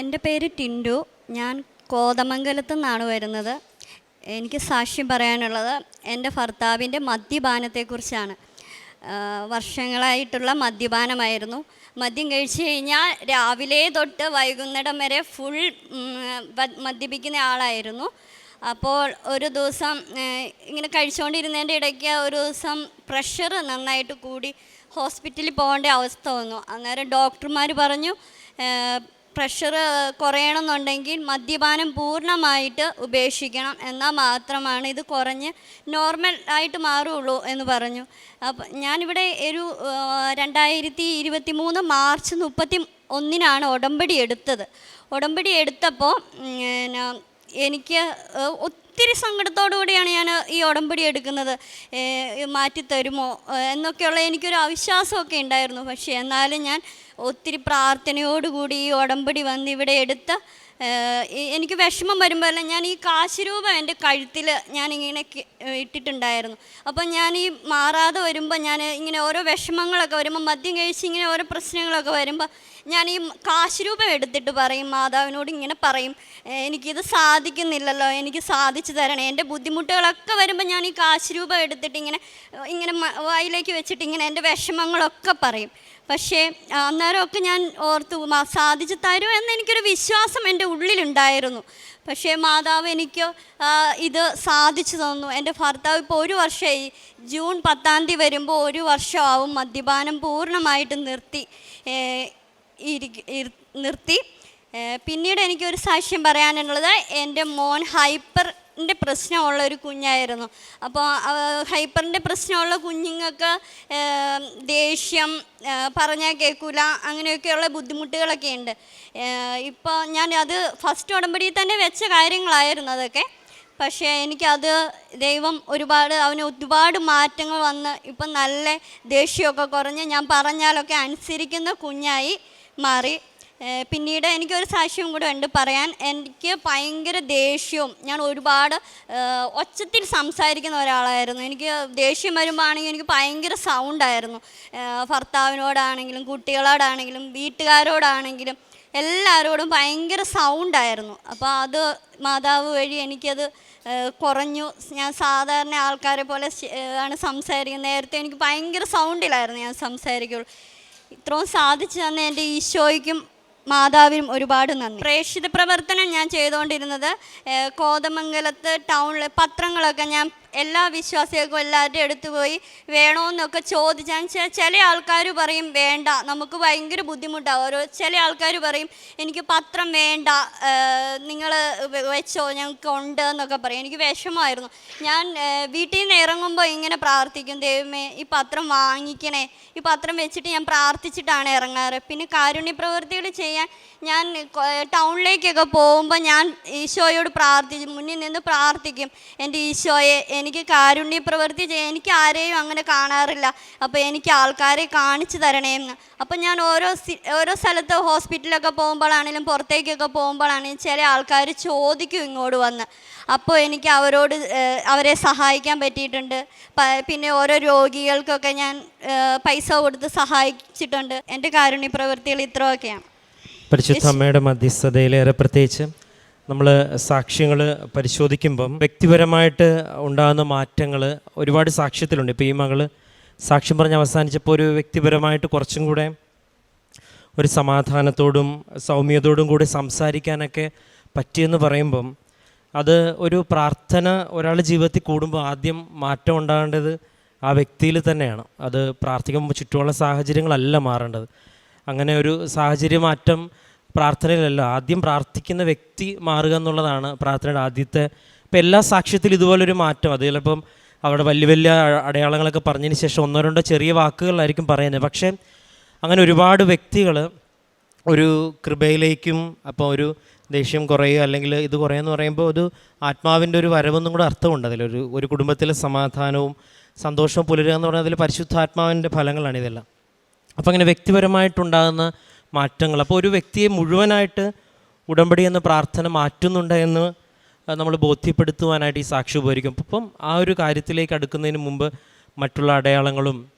എന്റെ പേര് ടിൻഡു. ഞാൻ കോതമംഗലത്തു നിന്നാണ് വരുന്നത്. എനിക്ക് സാക്ഷ്യം പറയാനുള്ളത് എന്റെ ഭർത്താവിന്റെ മദ്യപാനത്തെക്കുറിച്ചാണ്. വർഷങ്ങളായിട്ടുള്ള മദ്യപാനമായിരുന്നു. മദ്യം കഴിച്ചു കഴിഞ്ഞാൽ രാവിലെ തൊട്ട് വൈകുന്നേരം വരെ ഫുൾ മദ്യപിക്കുന്ന ആളായിരുന്നു. അപ്പോൾ ഒരു ദിവസം ഇങ്ങനെ കഴിച്ചുകൊണ്ടിരുന്നതിന്റെ ഇടയ്ക്ക് ഒരു ദിവസം പ്രഷർ നന്നായിട്ട് കൂടി ഹോസ്പിറ്റലിൽ പോകേണ്ട അവസ്ഥ വന്നു. അന്നേരം ഡോക്ടർമാർ പറഞ്ഞു പ്രഷർ കുറയണമെന്നുണ്ടെങ്കിൽ മദ്യപാനം പൂർണമായിട്ട് ഉപേക്ഷിക്കണം എന്നാൽ മാത്രമാണ് ഇത് കുറഞ്ഞ് നോർമൽ ആയിട്ട് മാറുള്ളൂ എന്ന് പറഞ്ഞു. അപ്പം ഞാനിവിടെ ഒരു രണ്ടായിരത്തി ഇരുപത്തി മൂന്ന് മാർച്ച് മുപ്പത്തി ഒന്നിനാണ് ഉടമ്പടി എടുത്തത്. ഉടമ്പടി എടുത്തപ്പോൾ എനിക്ക് ഒത്തിരി കൂടിയാണ് ഞാൻ ഈ ഉടമ്പടി എടുക്കുന്നത്. മാറ്റിത്തരുമോ എന്നൊക്കെയുള്ള എനിക്കൊരു അവിശ്വാസമൊക്കെ ഉണ്ടായിരുന്നു. പക്ഷേ എന്നാലും ഞാൻ ഒത്തിരി പ്രാർത്ഥനയോടുകൂടി ഈ ഉടമ്പടി വന്ന് ഇവിടെ എടുത്ത് എനിക്ക് വിഷമം വരുമ്പോഴല്ല ഞാൻ ഈ കാശ് എന്റെ കഴുത്തിൽ ഞാനിങ്ങനെ ഇട്ടിട്ടുണ്ടായിരുന്നു. അപ്പം ഞാൻ ഈ മാറാതെ വരുമ്പോൾ ഞാൻ ഇങ്ങനെ ഓരോ വിഷമങ്ങളൊക്കെ വരുമ്പോൾ മദ്യം കഴിച്ച് ഇങ്ങനെ ഓരോ പ്രശ്നങ്ങളൊക്കെ വരുമ്പോൾ ഞാൻ ഈ കാശ് എടുത്തിട്ട് പറയും മാതാവിനോട് ഇങ്ങനെ പറയും "ഏ, എനിക്കിത് സാധിക്കുന്നില്ലല്ലോ എനിക്ക് സാധിച്ചു തരണേ. എന്റെ ബുദ്ധിമുട്ടുകളൊക്കെ വരുമ്പോൾ ഞാൻ ഈ കാശ് എടുത്തിട്ട് ഇങ്ങനെ ഇങ്ങനെ വായിലേക്ക് വെച്ചിട്ട് ഇങ്ങനെ എന്റെ വിഷമങ്ങളൊക്കെ പറയും. പക്ഷേ അന്നേരമൊക്കെ ഞാൻ ഓർത്തു സാധിച്ചു തരും എന്ന് എനിക്കൊരു വിശ്വാസം എന്റെ ഉള്ളിലുണ്ടായിരുന്നു. പക്ഷേ മാതാവ് എനിക്ക് ഇത് സാധിച്ചു തന്നു. എന്റെ ഭർത്താവ് ഇപ്പോൾ ഒരു വർഷമായി ജൂൺ പത്താം തീയതി വരുമ്പോൾ ഒരു വർഷമാവും മദ്യപാനം പൂർണമായിട്ട് നിർത്തി നിർത്തി. പിന്നീട് എനിക്കൊരു സാക്ഷ്യം പറയാനുള്ളത് എന്റെ മോൻ ഹൈപ്പറിന്റെ പ്രശ്നമുള്ള ഒരു കുഞ്ഞായിരുന്നു. അപ്പോൾ ഹൈപ്പറിന്റെ പ്രശ്നമുള്ള കുഞ്ഞുങ്ങൾക്ക് ദേഷ്യം പറഞ്ഞാൽ കേൾക്കൂല അങ്ങനെയൊക്കെയുള്ള ബുദ്ധിമുട്ടുകളൊക്കെ ഉണ്ട്. ഇപ്പോൾ ഞാൻ അത് ഫസ്റ്റ് ഉടമ്പടിയിൽ തന്നെ വെച്ച കാര്യങ്ങളായിരുന്നു അതൊക്കെ. പക്ഷേ എനിക്കത് ദൈവം ഒരുപാട് അവന് ഒരുപാട് മാറ്റങ്ങൾ വന്ന് ഇപ്പം നല്ല ദേഷ്യമൊക്കെ കുറഞ്ഞ് ഞാൻ പറഞ്ഞാലൊക്കെ അനുസരിക്കുന്ന കുഞ്ഞായി മാറി. പിന്നീട് എനിക്കൊരു സാക്ഷ്യം കൂടെ ഉണ്ട്. പറയാൻ എനിക്ക് ഭയങ്കര ദേഷ്യവും. ഞാൻ ഒരുപാട് ഒച്ചത്തിൽ സംസാരിക്കുന്ന ഒരാളായിരുന്നു. എനിക്ക് ദേഷ്യം വരുമ്പോൾ ആണെങ്കിൽ എനിക്ക് ഭയങ്കര സൗണ്ടായിരുന്നു ഭർത്താവിനോടാണെങ്കിലും കുട്ടികളോടാണെങ്കിലും വീട്ടുകാരോടാണെങ്കിലും എല്ലാവരോടും ഭയങ്കര സൗണ്ടായിരുന്നു അപ്പോൾ അത് മാതാവ് വഴി എനിക്കത് കുറഞ്ഞു. ഞാൻ സാധാരണ ആൾക്കാരെ പോലെ ആണ് സംസാരിക്കുന്നത്. നേരത്തെ എനിക്ക് ഭയങ്കര സൗണ്ടിലായിരുന്നു ഞാൻ സംസാരിക്കുള്ളൂ. ഇത്രയും സാധിച്ചു തന്ന എന്റെ ഈശോയ്ക്കും മാതാവിനും ഒരുപാട് നന്ദി. പ്രേക്ഷിത പ്രവർത്തനം ഞാൻ ചെയ്തുകൊണ്ടിരുന്നത് കോതമംഗലത്ത് ടൗണിൽ പത്രങ്ങളൊക്കെ ഞാൻ എല്ലാ വിശ്വാസികൾക്കും എല്ലാവരുടെ അടുത്ത് പോയി വേണമെന്നൊക്കെ ചോദിച്ചാൽ ചില ആൾക്കാർ പറയും വേണ്ട നമുക്ക് ഭയങ്കര ബുദ്ധിമുട്ടാണ് ഓരോ ചില ആൾക്കാർ പറയും എനിക്ക് പത്രം വേണ്ട നിങ്ങൾ വെച്ചോ ഞങ്ങൾക്ക് ഉണ്ട് എന്നൊക്കെ പറയും. എനിക്ക് വിഷമമായിരുന്നു. ഞാൻ വീട്ടിൽ നിന്ന് ഇറങ്ങുമ്പോൾ ഇങ്ങനെ പ്രാർത്ഥിക്കും ദൈവമേ ഈ പത്രം വാങ്ങിക്കണേ. ഈ പത്രം വെച്ചിട്ട് ഞാൻ പ്രാർത്ഥിച്ചിട്ടാണ് ഇറങ്ങാറ്. പിന്നെ കാരുണ്യ പ്രവൃത്തികൾ ചെയ്യാൻ ഞാൻ ടൗണിലേക്കൊക്കെ പോകുമ്പോൾ ഞാൻ ഈശോയോട് പ്രാർത്ഥിച്ചു മുന്നിൽ നിന്ന് പ്രാർത്ഥിക്കും എന്റെ ഈശോയെ എനിക്ക് കാരുണ്യ പ്രവൃത്തി ചെയ്യാൻ എനിക്ക് ആരെയും അങ്ങനെ കാണാറില്ല. അപ്പോൾ എനിക്ക് ആൾക്കാരെ കാണിച്ചു തരണേന്ന്. അപ്പം ഞാൻ ഓരോ ഓരോ സ്ഥലത്ത് ഹോസ്പിറ്റലൊക്കെ പോകുമ്പോഴാണെങ്കിലും പുറത്തേക്കൊക്കെ പോകുമ്പോഴാണെങ്കിലും ചില ആൾക്കാർ ചോദിക്കും ഇങ്ങോട്ട് വന്ന്. അപ്പോൾ എനിക്ക് അവരോട് അവരെ സഹായിക്കാൻ പറ്റിയിട്ടുണ്ട്. പിന്നെ ഓരോ രോഗികൾക്കൊക്കെ ഞാൻ പൈസ കൊടുത്ത് സഹായിച്ചിട്ടുണ്ട്. എന്റെ കാരുണ്യ പ്രവൃത്തികൾ ഇത്രയൊക്കെയാണ്. പരിശുദ്ധ അമ്മയുടെ മധ്യസ്ഥതയിലേറെ പ്രത്യേകിച്ച് നമ്മൾ സാക്ഷ്യങ്ങൾ പരിശോധിക്കുമ്പം വ്യക്തിപരമായിട്ട് ഉണ്ടാകുന്ന മാറ്റങ്ങൾ ഒരുപാട് സാക്ഷ്യത്തിലുണ്ട്. ഇപ്പോൾ ഈ മകൾ സാക്ഷ്യം പറഞ്ഞ് അവസാനിച്ചപ്പോൾ ഒരു വ്യക്തിപരമായിട്ട് കുറച്ചും കൂടെ ഒരു സമാധാനത്തോടും സൗമ്യതയോടും കൂടി സംസാരിക്കാനൊക്കെ പറ്റിയെന്ന് പറയുമ്പം അത് ഒരു പ്രാർത്ഥന ഒരാളുടെ ജീവിതത്തിൽ കൂടുമ്പോൾ ആദ്യം മാറ്റം ഉണ്ടാകേണ്ടത് ആ വ്യക്തിയിൽ തന്നെയാണ്. അത് പ്രാർത്ഥിക്കുമ്പോൾ ചുറ്റുമുള്ള സാഹചര്യങ്ങളല്ല മാറേണ്ടത്. അങ്ങനെ ഒരു സാഹചര്യ മാറ്റം പ്രാർത്ഥനയിലല്ല ആദ്യം പ്രാർത്ഥിക്കുന്ന വ്യക്തി മാറുക എന്നുള്ളതാണ് പ്രാർത്ഥനയുടെ ആദ്യത്തെ. ഇപ്പം എല്ലാ സാക്ഷ്യത്തിലും ഇതുപോലൊരു മാറ്റം. അത് ചിലപ്പം അവിടെ വലിയ വലിയ അടയാളങ്ങളൊക്കെ പറഞ്ഞതിന് ശേഷം ഒന്നോ രണ്ടോ ചെറിയ വാക്കുകളായിരിക്കും പറയുന്നത്. പക്ഷേ അങ്ങനെ ഒരുപാട് വ്യക്തികൾ ഒരു കൃപയിലേക്കും അപ്പോൾ ഒരു ദേഷ്യം കുറയുക അല്ലെങ്കിൽ ഇത് കുറയുമെന്ന് പറയുമ്പോൾ ഒരു ആത്മാവിന്റെ ഒരു വരവെന്നും കൂടെ അർത്ഥമുണ്ട് അതിൽ. ഒരു കുടുംബത്തിലെ സമാധാനവും സന്തോഷവും പുലരുക എന്ന് പറയുന്നത് അതിൽ പരിശുദ്ധാത്മാവിന്റെ ഫലങ്ങളാണ് ഇതെല്ലാം. അപ്പോൾ അങ്ങനെ വ്യക്തിപരമായിട്ടുണ്ടാകുന്ന മാറ്റങ്ങൾ. അപ്പോൾ ഒരു വ്യക്തിയെ മുഴുവനായിട്ട് ഉടമ്പടി എന്ന പ്രാർത്ഥന മാറ്റുന്നുണ്ട് എന്ന് നമ്മൾ ബോധ്യപ്പെടുത്തുവാനായിട്ട് ഈ സാക്ഷി ഉപകരിക്കും. അപ്പം ആ ഒരു കാര്യത്തിലേക്ക് അടുക്കുന്നതിന് മുമ്പ് മറ്റുള്ള അടയാളങ്ങളും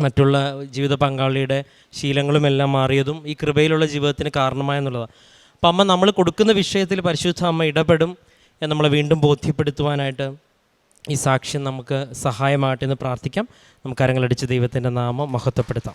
മറ്റുള്ള ജീവിത പങ്കാളിയുടെ ശീലങ്ങളും എല്ലാം മാറിയതും ഈ കൃപയിലുള്ള ജീവിതത്തിന് കാരണമായെന്നുള്ളതാണ് അപ്പം അമ്മ നമ്മൾ കൊടുക്കുന്ന വിഷയത്തിൽ പരിശുദ്ധ അമ്മ ഇടപെടും എന്ന് നമ്മളെ വീണ്ടും ബോധ്യപ്പെടുത്തുവാനായിട്ട് ഈ സാക്ഷ്യം നമുക്ക് സഹായമാകട്ടെ എന്ന് പ്രാർത്ഥിക്കാം. നമുക്ക് അരങ്ങളടിച്ച് ദൈവത്തിന്റെ നാമം മഹത്വപ്പെടുത്താം.